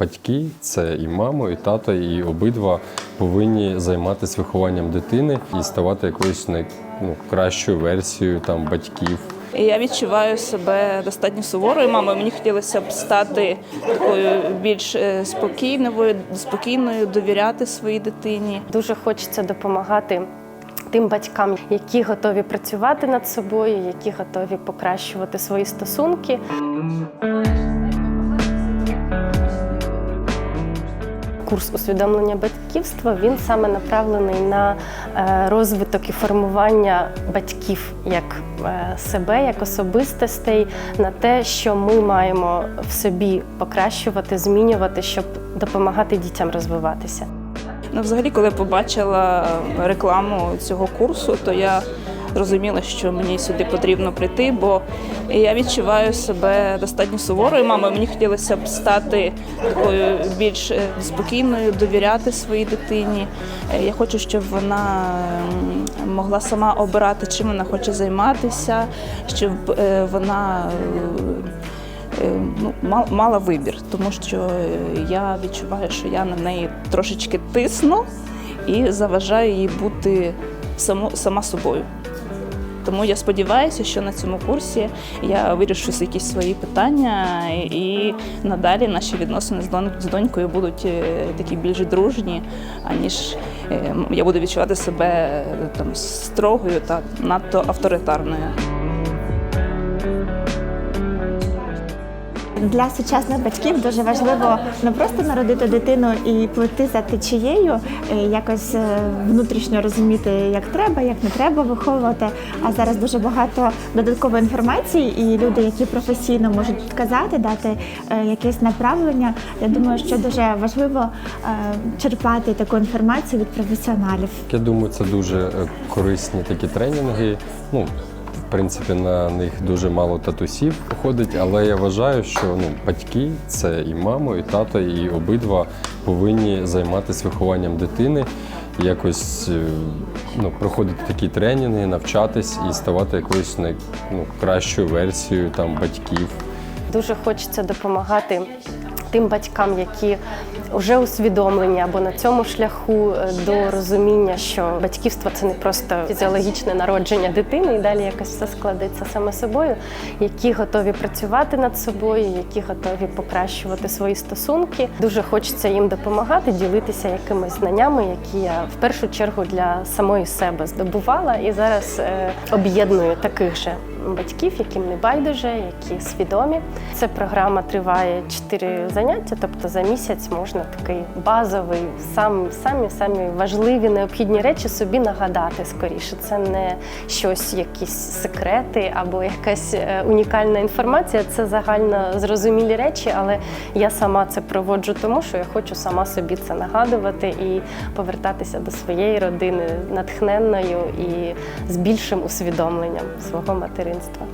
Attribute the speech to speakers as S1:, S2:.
S1: Батьки це і мама, і тато, і обидва повинні займатися вихованням дитини і ставати якоюсь ну, кращою версією там батьків.
S2: Я відчуваю себе достатньо суворою мамою. Мені хотілося б стати такою більш е, спокійною, спокійною, довіряти своїй дитині.
S3: Дуже хочеться допомагати тим батькам, які готові працювати над собою, які готові покращувати свої стосунки. Курс усвідомлення батьківства він саме направлений на е, розвиток і формування батьків як е, себе, як особистостей, на те, що ми маємо в собі покращувати, змінювати, щоб допомагати дітям розвиватися.
S2: Ну, взагалі, коли побачила рекламу цього курсу, то я зрозуміла, що мені сюди потрібно прийти, бо я відчуваю себе достатньо суворою мамою. Мені хотілося б стати такою більш е, спокійною, довіряти своїй дитині. Е, Я хочу, щоб вона могла сама обирати, чим вона хоче займатися, щоб е, вона. ну, мала вибір, тому що я відчуваю, що я на неї трошечки тисну і заважаю їй бути само, сама собою. Тому я сподіваюся, що на цьому курсі я вирішу якісь свої питання, і надалі наші відносини з дон- з донькою будуть е, такі більш дружні, аніж е, я буду відчувати себе е, там строгою та надто авторитарною.
S4: Для сучасних батьків дуже важливо не просто народити дитину і плити за течією, е, якось е, внутрішньо розуміти, як треба, як не треба виховувати. А зараз дуже багато додаткової інформації, і люди, які професійно можуть підказати, дати е, якесь направлення. Я думаю, що дуже важливо черпати таку інформацію від професіоналів.
S1: Я думаю, це дуже корисні такі тренінги. Ну, в принципі, на них дуже мало татусів походить, але я вважаю, що ну, батьки це і мама, і тато, і обидва повинні займатися вихованням дитини, якось е, ну, проходити такі тренінги, навчатись і ставати якоюсь ну, кращою версією там батьків.
S3: Дуже хочеться допомагати тим батькам, які вже усвідомлені або на цьому шляху е, до розуміння, що батьківство це не просто фізіологічне народження дитини, і далі якось все складеться саме собою, які готові працювати над собою, які готові покращувати свої стосунки. Дуже хочеться їм допомагати, ділитися якимись знаннями, які я в першу чергу для самої себе здобувала, і зараз е, об'єдную таких же батьків, яким не байдуже, які свідомі. Ця програма триває 4 заняття, тобто за місяць можна такий базовий, сам, самі самі важливі необхідні речі собі нагадати скоріше. Це не щось, якісь секрети або якась е, унікальна інформація. Це загально зрозумілі речі, але я сама це проводжу, тому що я хочу сама собі це нагадувати і повертатися до своєї родини натхненною і з більшим усвідомленням свого материнства.